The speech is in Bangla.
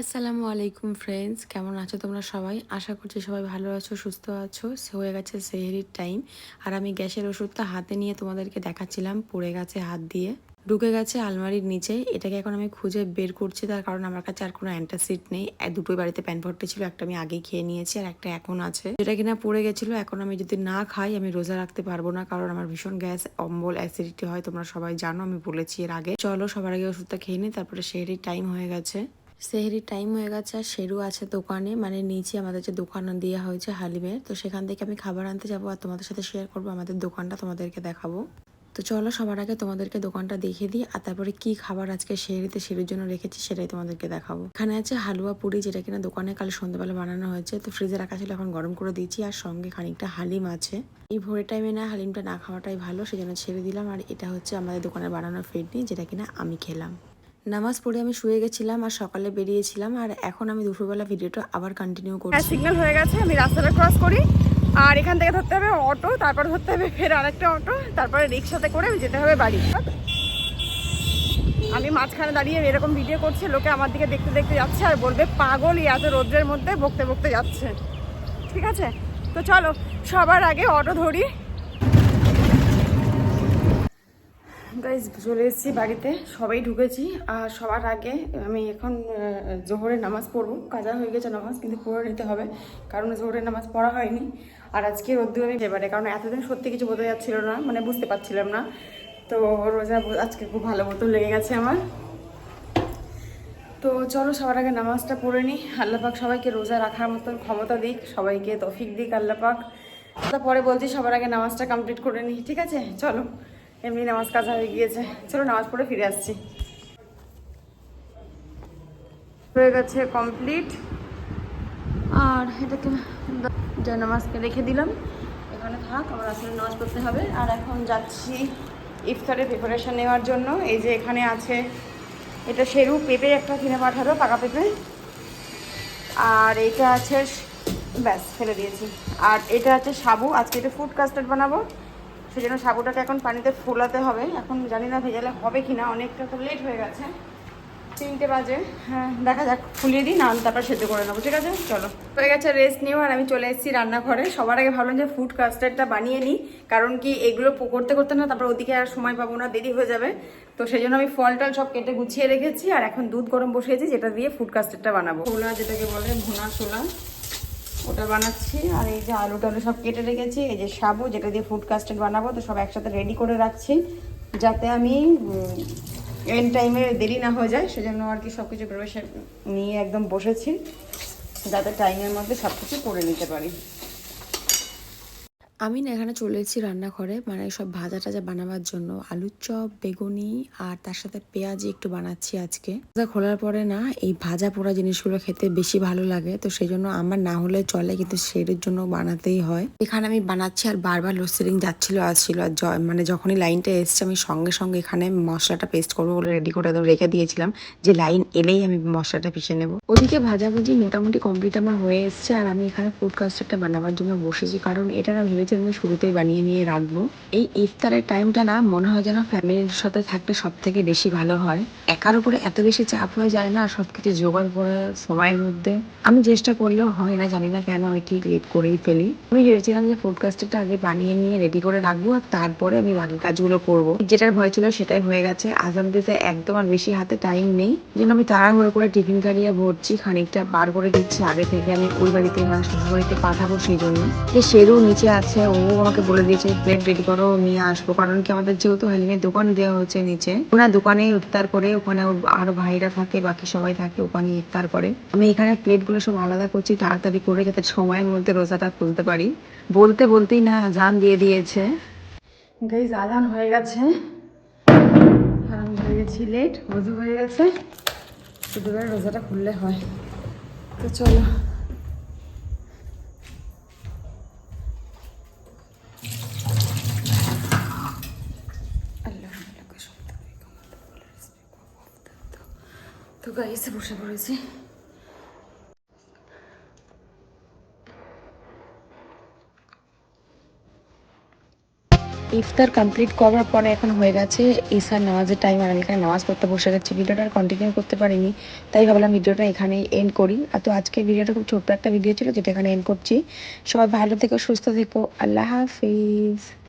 আসসালামু আলাইকুম ফ্রেন্ডস কেমন আছো তোমরা সবাই? আশা করছি সবাই ভালো আছো, সুস্থ আছো। হয়ে গেছে সেহেরির টাইম আর আমি গ্যাসের ওষুধটা হাতে নিয়ে তোমাদেরকে দেখাচ্ছিলাম, পড়ে গেছে হাত দিয়ে। ঢুকে গেছে আলমারির নিচে। এটাকে এখন আমি খুঁজে বের করছি, তার কারণ আমার কাছে আর কোনো অ্যান্টাসিড নেই। দুটোই বাড়িতে প্যান ভর্তি ছিল, একটা আমি আগেই খেয়ে নিয়েছি, আর একটা এখন আছে। যেটা কিনা পড়ে গেছিল, এখন আমি যদি না খাই, আমি রোজা রাখতে পারব না, কারণ আমার ভীষণ গ্যাস, অম্বল অ্যাসিডিটি হয়, তোমরা সবাই জানো, আমি বলেছি এর আগে। চলো, সবার আগে ওষুধটা খেয়ে নিই, তারপরে সেহেরির টাইম হয়ে গেছে। সেহেরির টাইম হয়ে গেছে আর শেরু আছে দোকানে। মানে নিচে আমাদের যে দোকান দেওয়া হয়েছে হালিমের। তো সেখান থেকে আমি খাবার আনতে যাব আর তোমাদের সাথে শেয়ার করব। আমাদের দোকানটা তোমাদেরকে দেখাবো। তো চলো সবার আগে তোমাদেরকে দোকানটা দেখিয়ে দিই আর তারপরে কি খাবার আজকে শেরিতে শেরির জন্য রেখেছি সেটাই তোমাদেরকে দেখাবো। এখানে আছে হালুয়া পুরি যেটা কিনা দোকানে কাল সন্ধ্যাবেলা বানানো হয়েছে। তো ফ্রিজে রাখা ছিল, এখন গরম করে দিয়েছি আর সঙ্গে খানিকটা হালিম আছে। এই ভোরের টাইমে না হালিমটা না খাওয়াটাই ভালো, সেজন্য ছেড়ে দিলাম। আর এটা হচ্ছে আমাদের দোকানের বানানো ফিডনি যেটা কিনা আমি খেলাম। নামাজ পড়ে আমি শুয়ে গেছিলাম আর সকালে বেরিয়েছিলাম আর এখন আমি দুপুরবেলা ভিডিওটা আবার কন্টিনিউ করছি। সিগন্যাল হয়ে গেছে, আমি রাস্তাটা ক্রস করি। আর এখান থেকে ধরতে হবে অটো, তারপর ধরতে হবে ফের আরেকটা অটো, তারপরে রিক্সাতে করে যেতে হবে বাড়ি। আমি মাঝখানে দাঁড়িয়ে এরকম ভিডিও করছি, লোকে আমার দিকে দেখতে দেখতে যাচ্ছে আর বলবে পাগল এত রোদ্রের মধ্যে বকতে বকতে যাচ্ছে। ঠিক আছে? তো চলো, সবার আগে অটো ধরি। গাইজ চলে এসেছি বাড়িতে। সবাই ঢুকেছি। আর সবার আগে আমি এখন জোহরের নামাজ পড়ব। কাজা হয়ে গেছে নামাজ, কিন্তু পড়ে নিতে হবে, কারণ জোহরের নামাজ পড়া হয়নি। আর আজকে রোদ্দুর আমি এবারে, কারণ এতদিন সত্যি কিছু বোঝা যাচ্ছিল না মানে বুঝতে পারছিলাম না। তো রোজা আজকে খুব ভালো মতো লেগে গেছে আমার। তো চলো, সবার আগে নামাজটা পড়ে নিই। আল্লাপাক সবাইকে রোজা রাখার মতন ক্ষমতা দিক, সবাইকে তফিক দিক আল্লাপাক তারপরে বলছি, সবার আগে নামাজটা কমপ্লিট করে নিই, ঠিক আছে? চলো। এমনি নামাজ কাজ হয়ে গিয়েছে। চলো নামাজ পড়ে ফিরে আসছি। হয়ে গেছে কমপ্লিট আর এটাকে নামাজকে রেখে দিলাম। এখানে থাক, আমার আসলে নামাজ পড়তে হবে। আর এখন যাচ্ছি ইফতারের প্রিপারেশন নেওয়ার জন্য। এই যে এখানে আছে, এটা সেরু পেঁপে একটা কিনে পাঠালো, পাকা পেঁপে। আর এটা আছে, ব্যাস, ফেলে দিয়েছি। আর এটা আছে সাবু, আজকে এটা ফুড কাস্টার্ড বানাবো। সেই জন্য সাবুটাকে এখন পানিতে ফোলাতে হবে। এখন জানি না ভেজালে হবে কি না অনেকটা তো লেট হয়ে গেছে। তিনটে বাজে। হ্যাঁ দেখা যাক, ফুলিয়ে দিই না তারপর সেদ্ধ করে নেব, ঠিক আছে? চলো। হয়ে গেছে রেস্ট নিও, আর আমি চলে এসেছি রান্নাঘরে। সবার আগে ভাবলাম যে ফুড কাস্টার্ডটা বানিয়ে নিই, কারণ কি এগুলো করতে করতে না, তারপর ওদিকে আর সময় পাবো না, দেরি হয়ে যাবে। তো সেই জন্য আমি ফল টল সব কেটে গুছিয়ে রেখেছি, আর এখন দুধ গরম বসিয়েছি, যেটা দিয়ে ফুড কাস্টার্ডটা বানাবো। ছোলা যেটাকে বলে ভুনা ছোলা। ওটা বানাচ্ছি। আর এই যে আলু টালু সব কেটে রেখেছি। এই যে সাবু, যেটা দিয়ে ফুড কাস্টার্ড বানাবো, তো সব একসাথে রেডি করে রাখছি, যাতে আমি এন টাইমে দেরি না হয়ে যায়। সেজন্য আর কি সব কিছু প্রবেশ নিয়ে একদম বসেছি, যাতে টাইমের মধ্যে সব কিছু করে নিতে পারি। আমি না এখানে চলে এসেছি রান্নাঘরে মানে সব ভাজা টাজা বানাবার জন্য। আলুর চপ, বেগুনি আর তার সাথে পেঁয়াজি একটু বানাচ্ছি আজকে। ভাজা খোলার পরে না এই ভাজা পোড়া জিনিসগুলো খেতে বেশি ভালো লাগে, তো সেই জন্য আমার না হলে চলে কিন্তু সেটার জন্য বানাতেই হয়। এখানে আমি বানাচ্ছি আর বারবার লোডশেডিং যাচ্ছিল, আসছিল আর মানে যখনই লাইনটা এসছে আমি সঙ্গে সঙ্গে এখানে মশলাটা পেস্ট করব বলে রেডি করে রেখে দিয়েছিলাম, যে লাইন এলেই আমি মশলাটা পিষে নেব। ওদিকে ভাজাভুজি মোটামুটি কমপ্লিট আমার হয়ে এসছে আর আমি এখানে ফুড কাস্টারটা বানাবার জন্য বসেছি, কারণ এটা না ভেবেছিলাম যে শুরুতেই বানিয়ে নিয়ে রাখব। এই ইফতারের টাইমটা না মনে হয় যেন ফ্যামিলির সাথে থাকতে সব থেকে বেশি ভালো হয়। একার উপরে এত বেশি চাপ হয়ে যায় না সবকিছু জোগাড় করার সময়ের মধ্যে। আমি চেষ্টা করলেও হয় না, জানি না কেন আমি ঠিক লেট করেই ফেলি। আমি ভেবেছিলাম যে ফুড কাস্টারটা আগে বানিয়ে নিয়ে রেডি করে রাখব, আর তারপরে আমি বাকি কাজগুলো করব। যেটার ভয় ছিল সেটাই হয়ে গেছে। আজাম দিতে একদম আর বেশি হাতে টাইম নেই। যেন আমি তাড়াহুড়ো করে টিফিন কারিয়ে ভরছি, খানিকটা বার করে দিচ্ছি। আগে থেকে আমি ওই বাড়িতে মানে শ্বশুর বাড়িতে পাঠাবো সেই জন্য। যে সেরু নিচে আছে। ও আমাকে বলে দিয়েছে প্লেট রেডি করো, নিয়ে আসব। কারণ কি আমাদের যেহেতু হেলিমের দোকান দেওয়া হচ্ছে নিচে, ওনার দোকানে ইফতার করে ওখানে আরও ভাইরা থাকে, বাকি সবাই থাকে, ওখানে ইফতার করে। আমি এখানে প্লেটগুলো সব আলাদা করছি, তাড়াতাড়ি করে যাতে সময়ের মধ্যে রোজাটা খুলতে পারি। বলতে বলতেই না, জান দিয়ে দিয়েছে। গাইজ আজান হয়ে গেছে। আর আমি হয়ে গেছি লেট রোজু হয়ে গেছে। শুধু রোজাটা খুললে হয়। তো চলো আল্লাহ আল্লাহকে শব্দ করে ক্ষমতা বলে রিজভি কবুল দাও। তো গাইসে বসে পড়েছি। ইফতার কমপ্লিট করার পরে এখন হয়ে গেছে ইসার নামাজের টাইম আর আমি এখানে নামাজ পড়তে বসে গেছি। ভিডিওটা আর কন্টিনিউ করতে পারিনি, তাই ভাবলাম ভিডিওটা এখানেই এন্ড করি। আর তো আজকে ভিডিওটা খুব ছোট্ট একটা ভিডিও ছিল, যেটা এখানে এন্ড করছি। সবাই ভালো থেকো, সুস্থ থেকো। আল্লাহ হাফিজ।